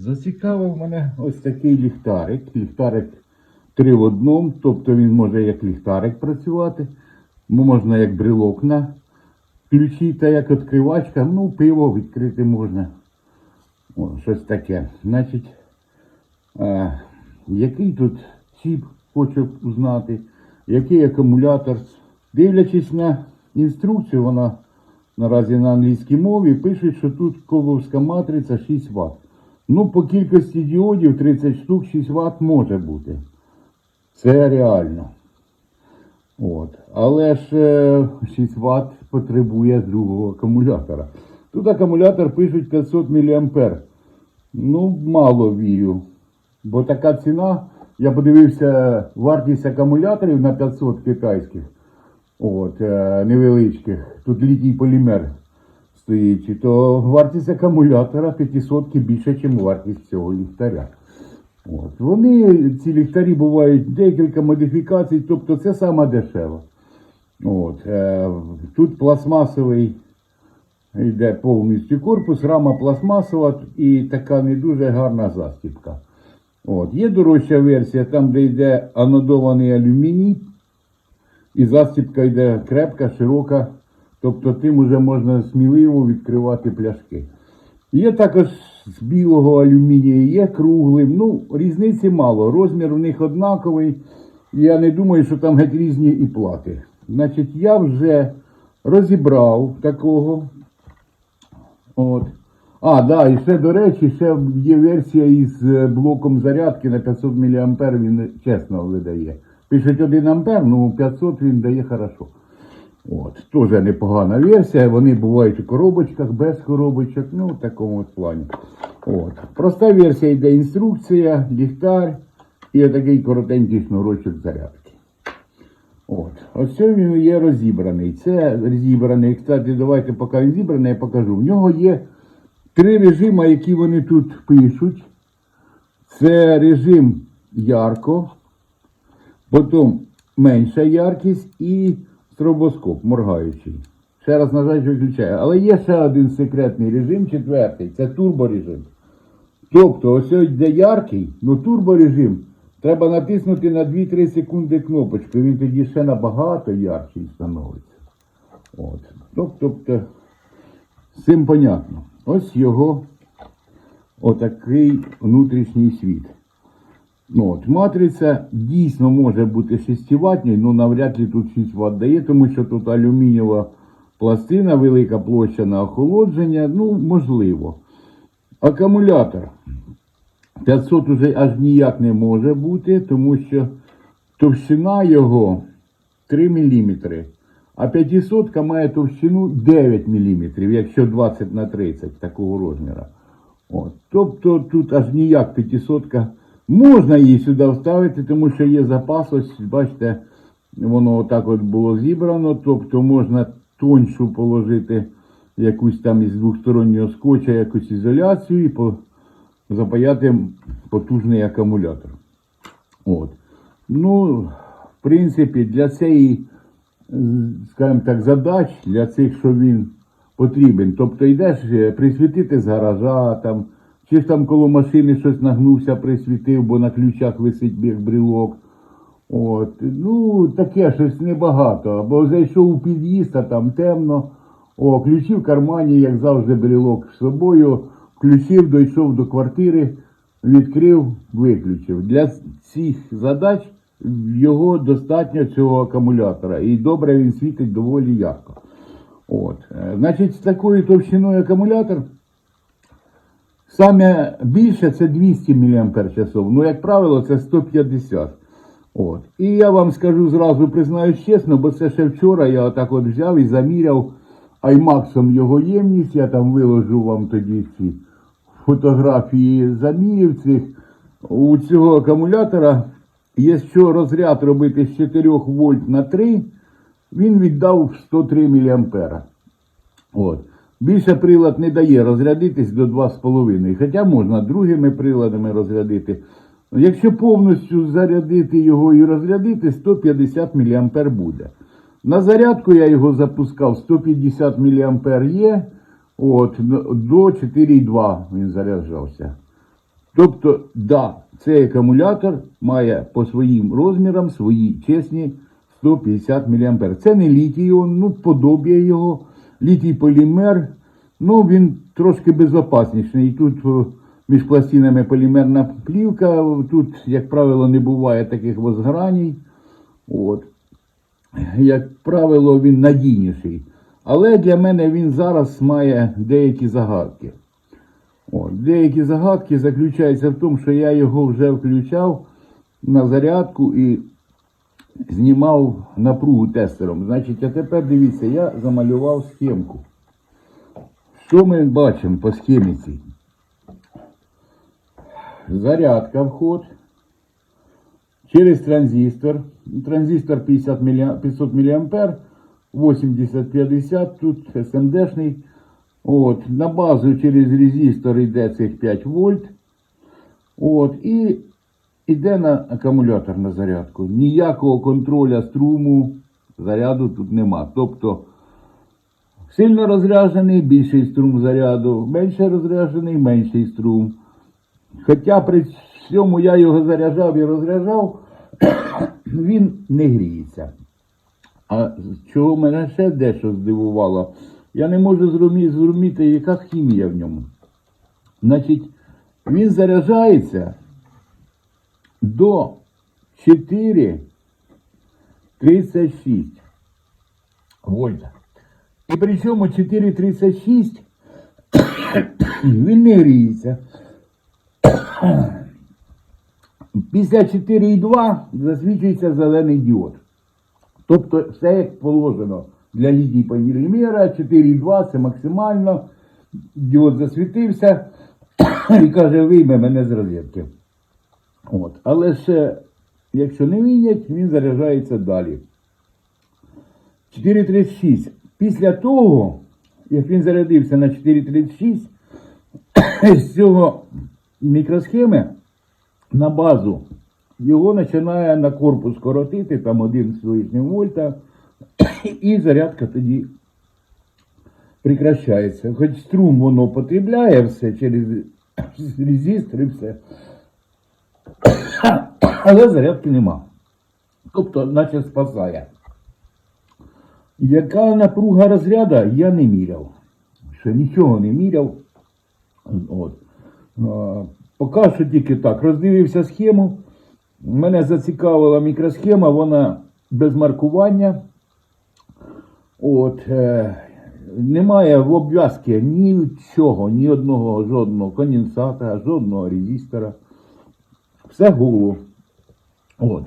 Зацікавив мене ось такий ліхтарик. Ліхтарик три в одному, тобто він може як ліхтарик працювати, можна як брелок на ключі та як відкривачка, ну, пиво відкрити можна. О, щось таке. Значить, а, який тут чіп, хочу узнати, який акумулятор. Дивлячись на інструкцію, вона наразі на англійській мові, пише, що тут коловська матриця 6 Вт. Ну, по кількості діодів 30 штук 6 Вт може бути. Це реально. От. Але ж е, 6 Вт потребує другого акумулятора. Тут акумулятор пишуть 500 мА. Ну, мало вірю. Бо така ціна, я подивився вартість акумуляторів на 500 китайських, от, е, невеличких. Тут літій полімер стоїть, то вартість акумулятора 500 більше, ніж вартість цього ліхтаря. От. Вони, ці ліхтарі бувають декілька модифікацій, тобто це саме дешево. От. Е, тут пластмасовий йде повністю корпус, рама пластмасова і така не дуже гарна застібка. От. Є дорожча версія, там, де йде анодований алюміній, і застібка йде крепка, широка, тобто тим уже можна сміливо відкривати пляшки. Є також з білого алюмінію, є круглим. Ну, різниці мало. Розмір у них однаковий. Я не думаю, що там геть різні і плати. Значить, я вже розібрав такого. От. А, да, і ще, до речі, ще є версія із е, блоком зарядки на 500 мА, він чесно видає. Пишуть 1 А, ну 500 він дає хорошо. От, теж непогана версія. Вони бувають у коробочках, без коробочок, ну в такому плані. От. Проста версія йде інструкція, ліхтар і отакий коротенький шнурочок зарядки. От. Ось він є розібраний. Це розібраний. Кстати, давайте, поки він зібраний, я покажу. В нього є три режими, які вони тут пишуть. Це режим ярко, потім менша яркість і стробоскоп моргаючий. Ще раз нажать виключає. Але є ще один секретний режим, четвертий, це турборежим. Тобто, ось йде яркий, ну турборежим. Треба натиснути на 2-3 секунди кнопочку, він тоді ще набагато ярчий становиться. От. Ну, Тобто, з цим понятно. Ось його отакий внутрішній світ. Ну, от, матриця дійсно може бути 6 ватною, але навряд ли тут 6 Вт дає, тому що тут алюмінієва пластина, велика площа на охолодження, ну, можливо. Акумулятор 500 уже аж ніяк не може бути, тому що товщина його 3 мм, а 500 має товщину 9 мм, якщо 20 на 30 такого розміру. От. Тобто тут аж ніяк 500 можна її сюди вставити, тому що є запас, ось бачите, воно отак от було зібрано, тобто можна тоньшу положити якусь там із двостороннього скотча, якусь ізоляцію і по, запаяти потужний акумулятор. От. Ну, в принципі, для цієї, скажімо так, задач, для цих, що він потрібен. Тобто йдеш е, присвітити з гаража, там, чи ж там коло машини щось нагнувся, присвітив, бо на ключах висить як брелок. От. Ну, таке щось небагато. Або зайшов у під'їзд, а там темно. О, ключі в кармані, як завжди, брелок з собою. Включив, дійшов до квартири, відкрив, виключив. Для цих задач його достатньо цього акумулятора. І добре він світить доволі ярко. От. Е, Значить, з такою товщиною акумулятор. Саме більше це 200 мАч. Ну, як правило, це 150. От. І я вам скажу зразу, признаюсь чесно, бо це ще вчора я отак от взяв і заміряв аймаксом його ємність. Я там виложу вам тоді ці фотографії замірів цих. У цього акумулятора, якщо розряд робити з 4 вольт на 3, він віддав 103 мА. От. Більше прилад не дає розрядитись до 2,5. Хоча можна другими приладами розрядити. Якщо повністю зарядити його і розрядити, 150 мА буде. На зарядку я його запускав 150 мА є. От, до 4,2 він заряджався. Тобто, да, цей акумулятор має по своїм розмірам свої чесні 150 мА. Це не літій, ну, подобіє його. Літій полімер, ну він трошки безопасніший. Тут між пластинами полімерна плівка, тут, як правило, не буває таких возграній. От. Як правило, він надійніший. Але для мене він зараз має деякі загадки. От, деякі загадки заключаються в тому, що я його вже включав на зарядку і знімав напругу тестером. Значить, а тепер дивіться, я замалював схемку. Що ми бачимо по схемі? Зарядка вход через транзистор. Транзистор 50 мілля- 500 мА, 80-50, тут СМДшний. От, на базу через резистор йде цих 5 вольт. От, і йде на акумулятор на зарядку. Ніякого контроля струму заряду тут нема. Тобто сильно розряджений більший струм заряду, менше розряджений менший струм. Хоча при цьому я його заряджав і розряджав, він не гріється. А чого мене ще дещо здивувало, я не можу зрозуміти, яка хімія в ньому. Значить, він заряджається до 4,36 вольта. І при цьому 4,36 він не гріється. Після 4,2 засвічується зелений діод. Тобто все як положено для літій полімера, 4,2 це максимально. Діод засвітився і каже, вийме мене з розетки. От. Але ще, якщо не вийнять, він заряджається далі. 4,36. Після того, як він зарядився на 4,36, з цього мікросхеми на базу його починає на корпус коротити, там 1 з лишнім вольта, і зарядка тоді прекращається. Хоч струм воно потребляє все через резистор і все. Але зарядки нема. Тобто, наче спасає. Яка напруга розряда, я не міряв. Ще нічого не міряв. От. Поки що тільки так. Роздивився схему. Мене зацікавила мікросхема, вона без маркування. От, е, немає в обв'язки нічого, ні одного жодного конденсата, жодного резистора. Все голо. От.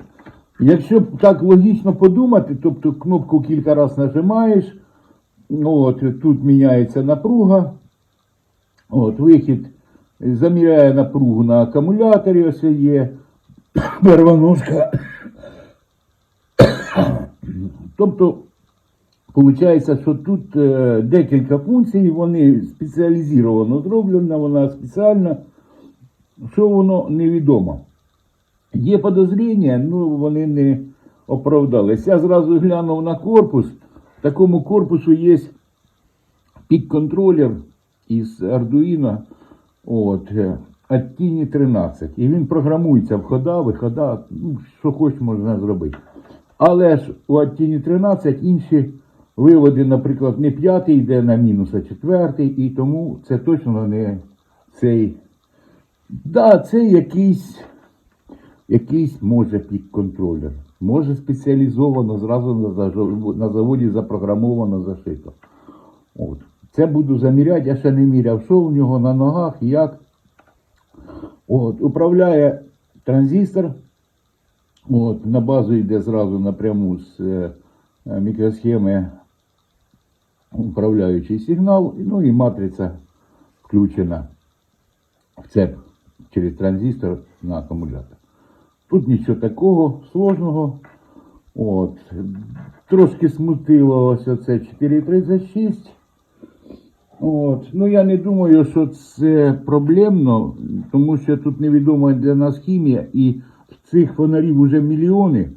Якщо так логічно подумати, тобто кнопку кілька разів нажимаєш, от, тут міняється напруга, от, вихід заміряє напругу на акумуляторі, ось є перваножка. Тобто, виходить, що тут е, декілька функцій, вони спеціалізовано зроблені, вона спеціальна, що воно невідомо. Є подозріння, ну вони не оправдались. Я зразу глянув на корпус. В такому корпусу є пік-контролер із Arduino от, е, Attini 13. І він програмується входа, вихода, ну, що хоч можна зробити. Але ж у Attini 13 інші виводи, наприклад, не п'ятий йде на мінус, а четвертий, і тому це точно не цей. Да, це якийсь якийсь може пік-контролер. Може спеціалізовано зразу на, заводі запрограмовано зашито. От. Це буду заміряти, я ще не міряв, що в нього на ногах, як. От. Управляє транзистор. От. На базу йде зразу напряму з е, е, мікросхеми управляючий сигнал, ну і матриця включена в цеп через транзистор на акумулятор. Тут нічого такого сложного. От. Трошки смутило ось оце 4,36. От. Ну я не думаю, що це проблемно, тому що тут невідома для нас хімія, і цих фонарів вже мільйони,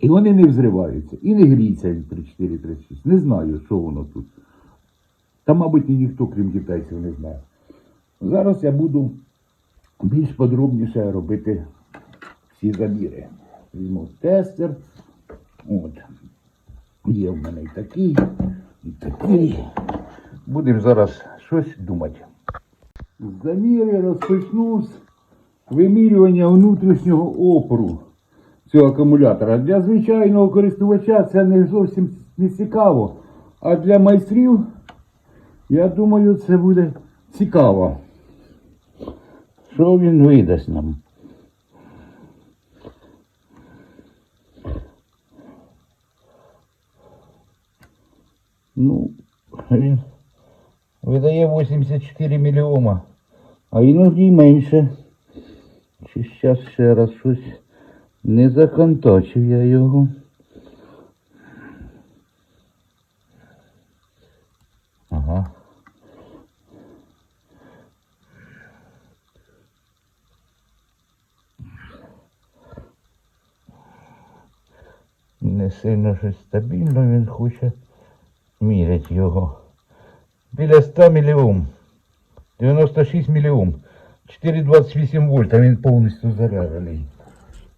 і вони не взриваються, і не гріються від 4,36. Не знаю, що воно тут. Та, мабуть, і ніхто, крім китайців, не знає. Зараз я буду більш подробніше робити всі заміри. Візьму тестер. От. Є в мене і такий, і такий. Будемо зараз щось думати. Заміри розпочну вимірювання внутрішнього опору цього акумулятора. Для звичайного користувача це не зовсім не цікаво. А для майстрів, я думаю, це буде цікаво. Що він видасть нам? Ну, він видає 84 мільйома, а іноді й менше. Чи зараз ще раз щось не законтачив я його. Ага. Не сильно щось стабільно він хоче мірять його. Біля 100 міліом. 96 міліом. 4,28 вольт, а він повністю заряджений.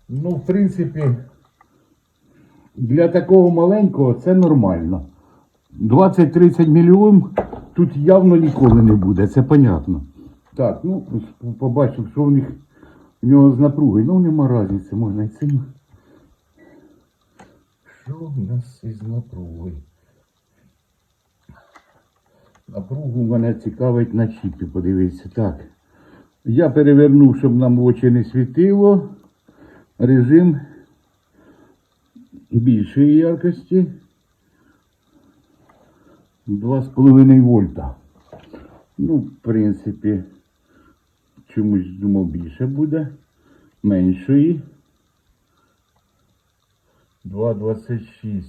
Ну, в принципі, для такого маленького це нормально. 20-30 мільйон тут явно ніколи не буде, це понятно. Так, ну, побачив, що в них в нього з напругою. Ну, нема різниці, можна і цим. Що в нас із напругою? Напругу мене цікавить на чіпі, подивіться. Так. Я перевернув, щоб нам очі не світило. Режим більшої яркості. 2,5 вольта. Ну, в принципі, чомусь думав більше буде. Меншої. 2,26.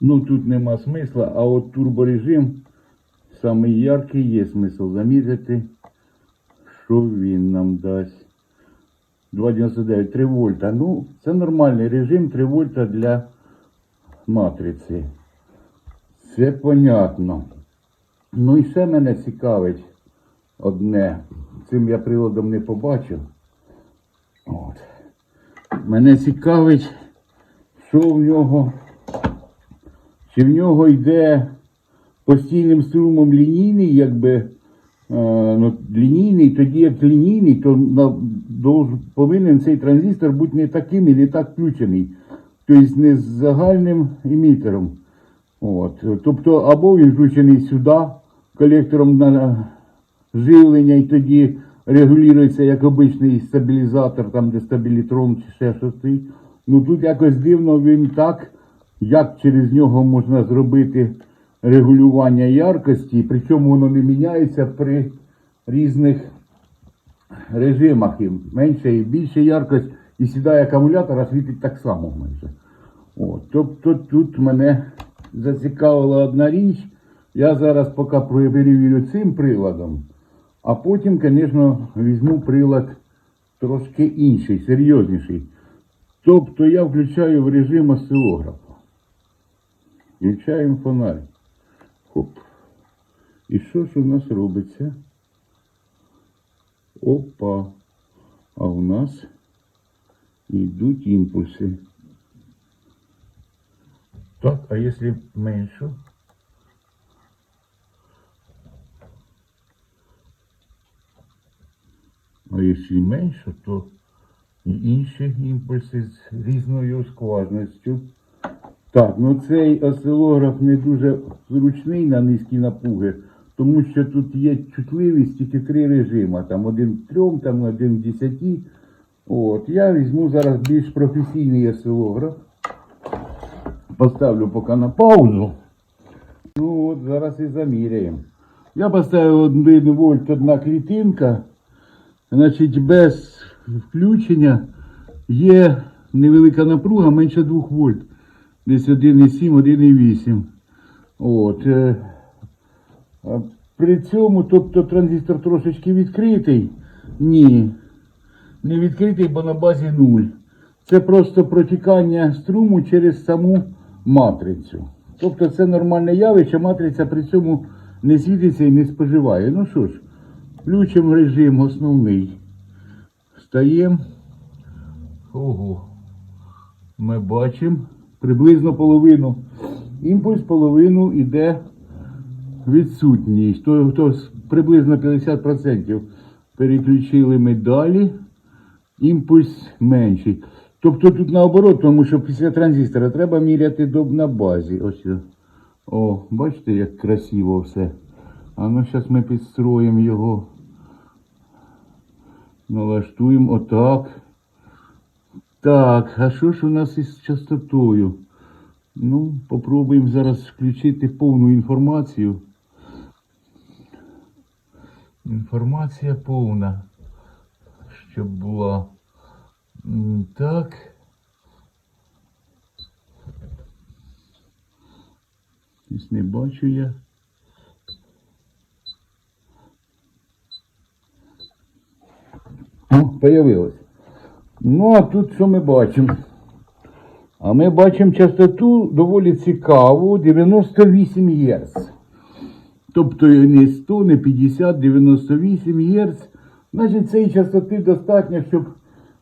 Ну тут нема смисла, а от турборежим самий яркий є смисл заміряти, що він нам дасть. 2,99, 3 вольта. Ну, це нормальний режим 3 вольта для матриці. Це понятно. Ну і ще мене цікавить одне. Цим я приладом не побачив. От. Мене цікавить, що в нього, чи в нього йде постійним струмом лінійний, якби е, ну, лінійний, тоді як лінійний, то повинен цей транзистор бути не таким і не так включений. Тобто не з загальним емітером. От. Тобто або він включений сюди колектором на живлення і тоді регулюється як обичний стабілізатор, там де стабілітрон чи ще щось. Ну тут якось дивно він так, як через нього можна зробити регулювання яркості, причому воно не міняється при різних режимах. І менше і більше яркость, і сідає акумулятор, а світить так само майже. От, тобто тут мене зацікавила одна річ. Я зараз поки перевірю цим приладом, а потім, звісно, візьму прилад трошки інший, серйозніший. Тобто я включаю в режим осцилографа. Включаємо фонарь. Хоп. І що ж у нас робиться? Опа. А у нас йдуть імпульси. Так, а если меньше? А якщо менше, то інші імпульси з різною складністю. Так, ну цей осцилограф не дуже зручний на низькі напруги, тому що тут є чутливість тільки три режима. Там один в трьом, там один в десяти. От, я візьму зараз більш професійний осцилограф. Поставлю поки на паузу. Ну от зараз і заміряємо. Я поставив 1 вольт одна клітинка. Значить, без включення є невелика напруга менше 2 вольт. Десь 1,7, 1,8. От. е, При цьому, тобто транзистор трошечки відкритий. Ні. Не відкритий, бо на базі 0. Це просто протікання струму через саму матрицю. Тобто це нормальне явище, матриця при цьому не світиться і не споживає. Ну що ж, включимо режим основний. Встаємо. Ого. Ми бачимо приблизно половину. Імпульс половину йде відсутність. То, то приблизно 50% переключили ми далі. Імпульс менший. Тобто тут наоборот, тому що після транзистора треба міряти доб на базі. Ось. О, бачите, як красиво все. А ну зараз ми підстроїмо його. Налаштуємо отак. Так, а що ж у нас із частотою? Ну, попробуємо зараз включити повну інформацію. Інформація повна. Щоб була. Так. Ось не бачу я. О, появилось. Ну, а тут що ми бачимо? А ми бачимо частоту доволі цікаву 98 Гц. Тобто не 100, не 50, 98 Гц. Значить, цієї частоти достатньо, щоб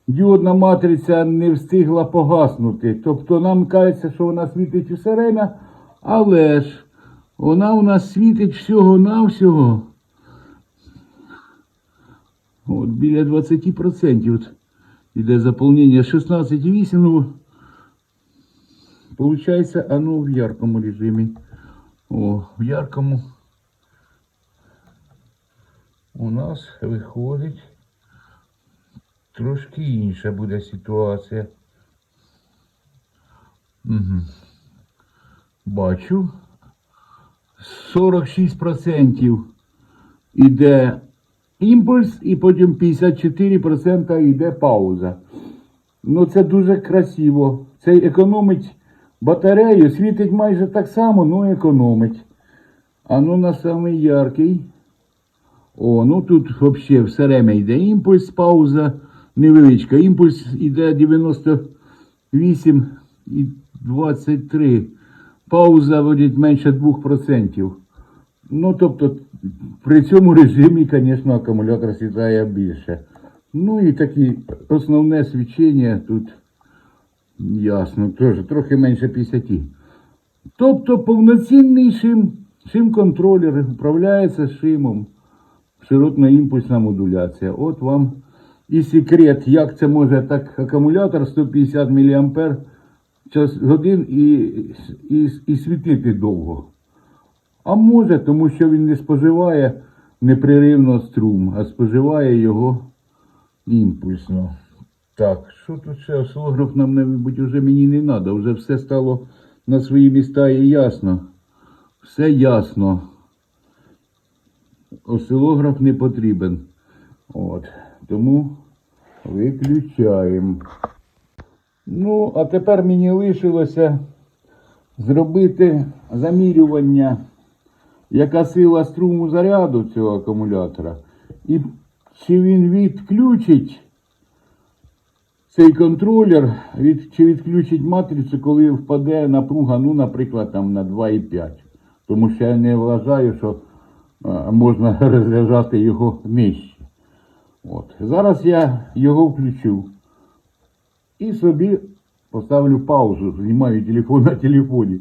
діодна матриця не встигла погаснути. Тобто нам кажеться, що вона світить усе время, але ж вона у нас світить всього-навсього. От біля 20% іде заповнення 16,8. Ну, Получається, оно в яркому режимі. О, в яркому у нас виходить трошки інша буде ситуація. Угу. Бачу. 46% іде імпульс і потім 54% йде пауза. Ну це дуже красиво. Це економить батарею, світить майже так само, ну економить. А ну на самий яркий. О, ну тут взагалі все время йде імпульс, пауза невеличка. Імпульс йде 98 і 23. Пауза виходить менше 2%. Ну, тобто, при цьому режимі, звісно, акумулятор світає більше. Ну і такі основне свічення тут ясно, теж трохи менше 50. Тобто повноцінний шим, шим-контролер управляється шимом. Широтна імпульсна модуляція. От вам і секрет, як це може так акумулятор 150 мА час годин і, і, і світити довго. А може, тому що він не споживає непреривно струм, а споживає його імпульсно. Так, що тут ще осцилограф нам, мабуть, вже мені не треба, вже все стало на свої міста і ясно. Все ясно. Осцилограф не потрібен. От. Тому виключаємо. Ну, а тепер мені лишилося зробити замірювання, яка сила струму заряду цього акумулятора. І чи він відключить цей контролер, від, чи відключить матрицю, коли впаде напруга, ну, наприклад, там на 2,5. Тому що я не вважаю, що а, можна розряджати його нижче. От. Зараз я його включу. І собі поставлю паузу, знімаю телефон на телефоні.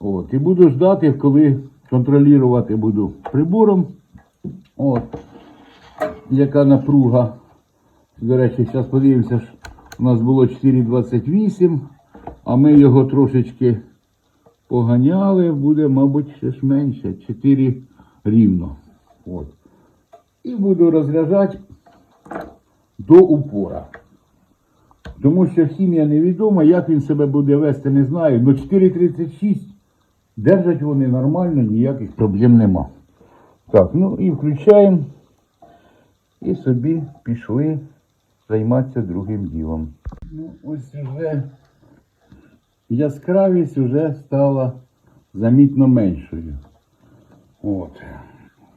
От. І буду ждати, коли контролювати буду прибором. От. Яка напруга. До речі, зараз подивимося, у нас було 4,28, а ми його трошечки поганяли, буде, мабуть, ще ж менше, 4 рівно. От. І буду розряджати до упора. Тому що хімія невідома, як він себе буде вести, не знаю. Ну 4,36 держать вони нормально, ніяких проблем нема. Так, ну і включаємо. І собі пішли займатися другим ділом. Ну, ось вже яскравість вже стала замітно меншою. От.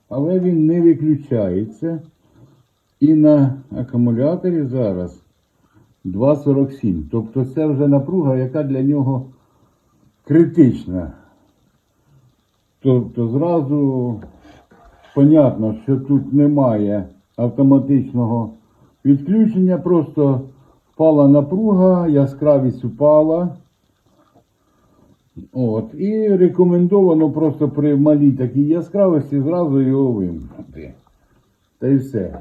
Але він не виключається. І на акумуляторі зараз 2,47. Тобто це вже напруга, яка для нього критична. Тобто зразу понятно, що тут немає автоматичного відключення, просто впала напруга, яскравість упала. От. І рекомендовано просто при малій такій яскравості зразу його вимкнути. Та й все.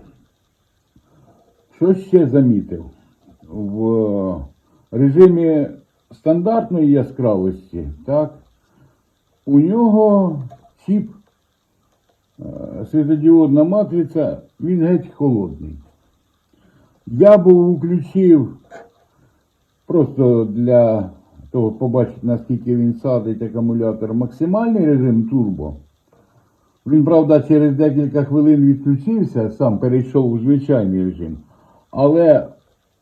Що ще замітив? В режимі стандартної яскравості, так, у нього чіп, е, світодіодна матриця, він геть холодний. Я був включив просто для того побачити, наскільки він садить акумулятор максимальний режим турбо. Він, правда, через декілька хвилин відключився, сам перейшов у звичайний режим. Але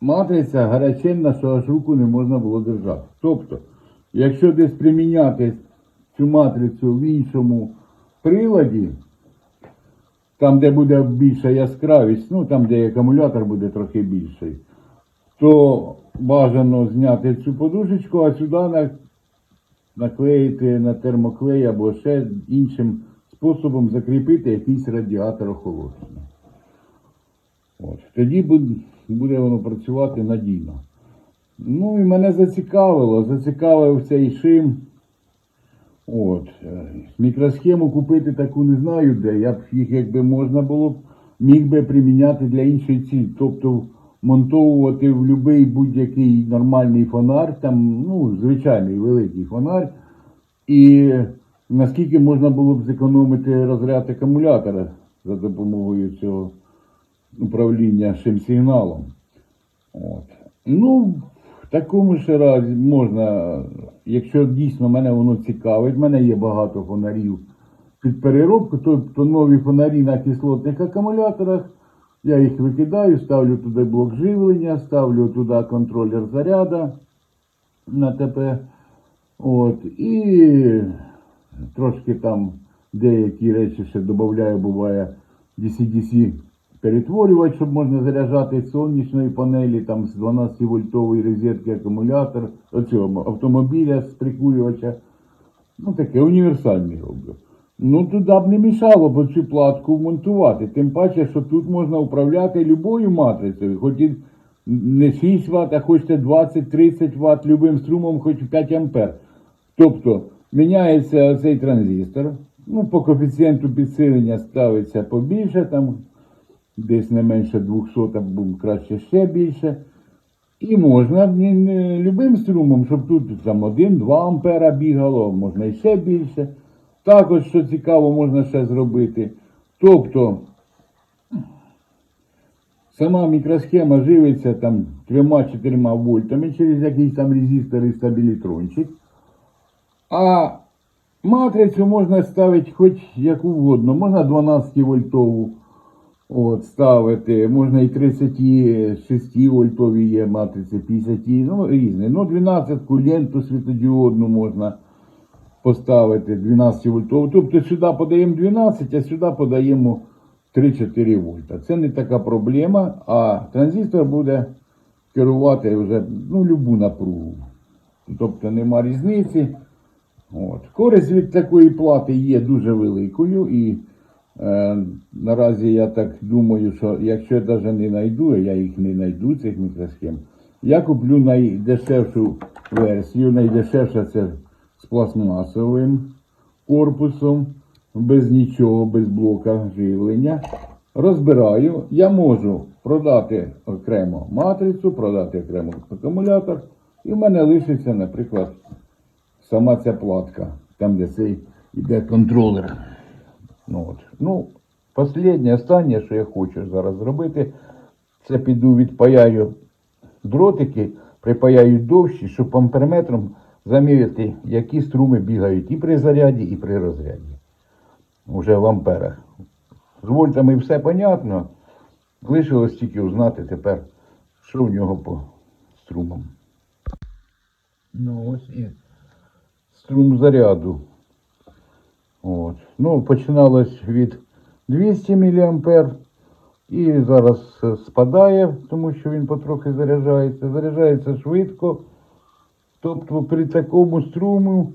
матриця гаряченна, що аж руку не можна було держати. Тобто, якщо десь приміняти цю матрицю в іншому приладі, там, де буде більша яскравість, ну там, де акумулятор буде трохи більший, то бажано зняти цю подушечку, а сюди на- наклеїти на термоклей або ще іншим способом закріпити якийсь радіатор охолодження. От. Тоді буде воно працювати надійно. Ну і мене зацікавило, зацікавив цей шим. От. е, Мікросхему купити таку не знаю де. Я б їх, якби можна було б, міг би приміняти для іншої цілі. Тобто монтовувати в будь-який будь-який нормальний фонар, там, ну, звичайний великий фонар. І наскільки можна було б зекономити розряд акумулятора за допомогою цього управління шим-сигналом. От. Ну, такому ж разі можна, якщо дійсно мене воно цікавить, в мене є багато фонарів під переробку, тобто нові фонарі на кислотних акумуляторах. Я їх викидаю, ставлю туди блок живлення, ставлю туди контролер заряду на ТП. От, і трошки там деякі речі ще додаю, буває DC-DC перетворювач, щоб можна заряджати сонячної панелі, там з 12 вольтової розетки акумулятор, оцього автомобіля з прикурювача. Ну таке універсальний роблю. Ну туди б не мішало б цю платку вмонтувати. Тим паче, що тут можна управляти любою матрицею, хоч і не 6 Вт, а хочете 20-30 Вт любим струмом, хоч 5 ампер. Тобто міняється цей транзистор. Ну, по коефіцієнту підсилення ставиться побільше, там десь не менше 200, або краще ще більше. І можна любим струмом, щоб тут там 1-2 ампера бігало, можна і ще більше. Також, що цікаво, можна ще зробити. Тобто сама мікросхема живиться там 3-4 вольтами через якийсь там резистор і стабілітрончик. А матрицю можна ставити хоч як угодно. Можна 12 вольтову от, ставити, можна і 36 вольтові є матриці, 50, ну різні. Ну 12 ленту світодіодну можна поставити 12 вольтову. Тобто сюди подаємо 12, а сюди подаємо 3-4 вольта. Це не така проблема, а транзистор буде керувати вже ну, любу напругу. Тобто нема різниці. От. Користь від такої плати є дуже великою і наразі я так думаю, що якщо я навіть не знайду, я їх не знайду, цих мікросхем, я куплю найдешевшу версію. Найдешевша це з пластмасовим корпусом, без нічого, без блока живлення. Розбираю, я можу продати окремо матрицю, продати окремо акумулятор, і в мене лишиться, наприклад, сама ця платка, там, де цей йде контролер. Ну, от. ну, останнє, останнє, що я хочу зараз зробити, це піду відпаяю дротики, припаяю довші, щоб амперметром заміряти, які струми бігають і при заряді, і при розряді. Уже в амперах. З вольтами все понятно. Лишилось тільки узнати тепер, що в нього по струмам. Ну ось і струм заряду. От. Ну, починалось від 200 мА і зараз спадає, тому що він потрохи заряджається. Заряджається швидко. Тобто при такому струму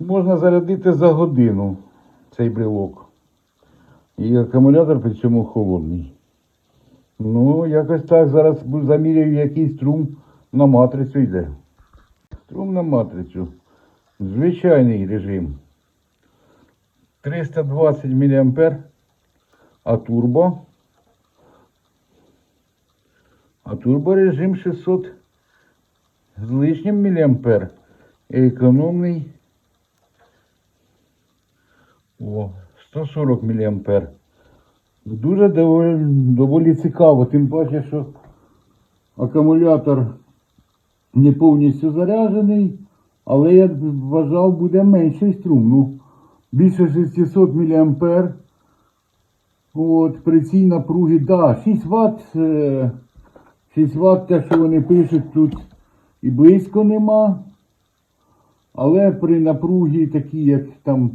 Можна зарядити за годину цей брелок. І акумулятор при цьому холодний. Ну, якось так. Зараз заміряю, який струм на матрицю йде. Струм на матрицю. Звичайний режим. 320 мА, а турбо. А турборежим 600 з лишнім міліампер. Економний. О, 140 міліампер. Дуже доволі, доволі цікаво, тим паче, що акумулятор не повністю заряджений, але я вважав, буде менший струм. Ну, більше 600 мА. От, при цій напругі, да, 6 Вт, е, 6 Вт, те, що вони пишуть, тут і близько нема. Але при напругі такій, як там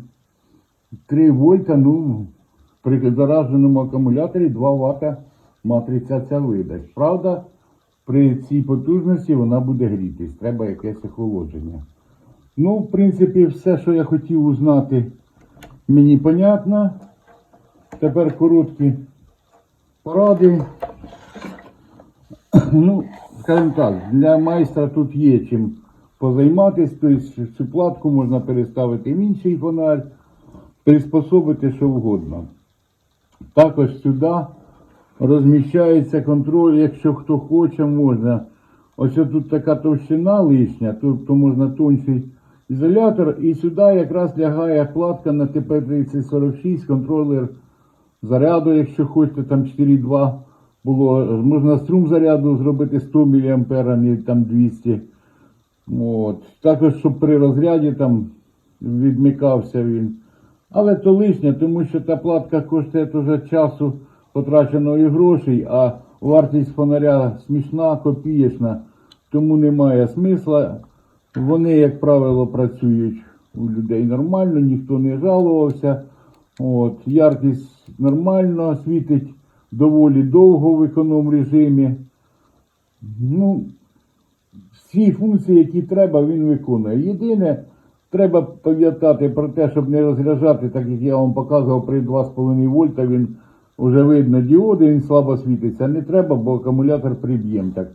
3 вольта, ну, при зараженому акумуляторі 2 Вт матриця ця видасть. Правда, при цій потужності вона буде грітись. Треба якесь охолодження. Ну, в принципі, все, що я хотів узнати, мені понятно. Тепер короткі поради. Ну, скажімо так, для майстра тут є чим позайматися, тобто цю платку можна переставити в інший фонарь, приспособити що вгодно. Також сюди розміщається контроль, якщо хто хоче, можна. Ось тут така товщина лишня, тут то можна тонший ізолятор, і сюди якраз лягає платка на ТП-3046, контролер заряду, якщо хочете, там 4,2 було. Можна струм заряду зробити 100 мА, а не там 200. От. Також, щоб при розряді там відмикався він. Але то лишнє, тому що та платка коштує дуже часу потраченого і грошей, а вартість фонаря смішна, копієчна, тому немає смисла. Вони, як правило, працюють у людей нормально, ніхто не жалувався. От, яркість нормально, світить доволі довго в економ режимі. Ну, всі функції, які треба, він виконує. Єдине, треба пам'ятати про те, щоб не розряджати, так як я вам показував при 2,5 вольта, він вже видно діоди, він слабо світиться. Не треба, бо акумулятор приб'єм так.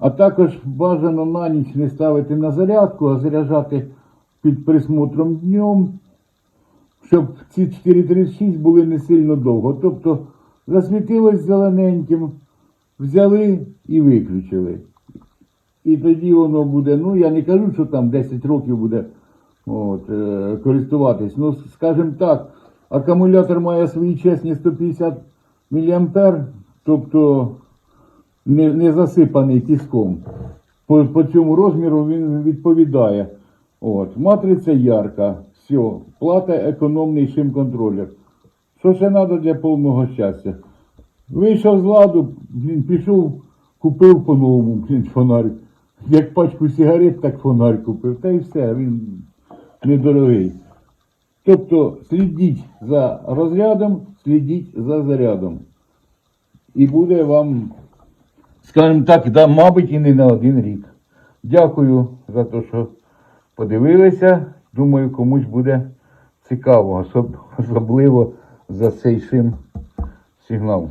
А також бажано на ніч не ставити на зарядку, а заряджати під присмотром днем, щоб ці 4,36 були не сильно довго. Тобто засвітилось зелененьким, взяли і виключили. І тоді воно буде, ну я не кажу, що там 10 років буде от, е, користуватись. Ну, скажімо так, акумулятор має свої чесні 150 мА, тобто не, не засипаний піском. По, по цьому розміру він відповідає. От, матриця ярка, все, плата економний шим-контролер. Що ще треба для повного щастя? Вийшов з ладу, блін, пішов, купив по-новому, фонарик. Як пачку сигарет, так фонарь купив. Та й все, він недорогий. Тобто слідіть за розрядом, слідіть за зарядом. І буде вам, скажімо так, да, мабуть, і не на один рік. Дякую за те, що подивилися. Думаю, комусь буде цікаво, особливо за цей шим сигнал.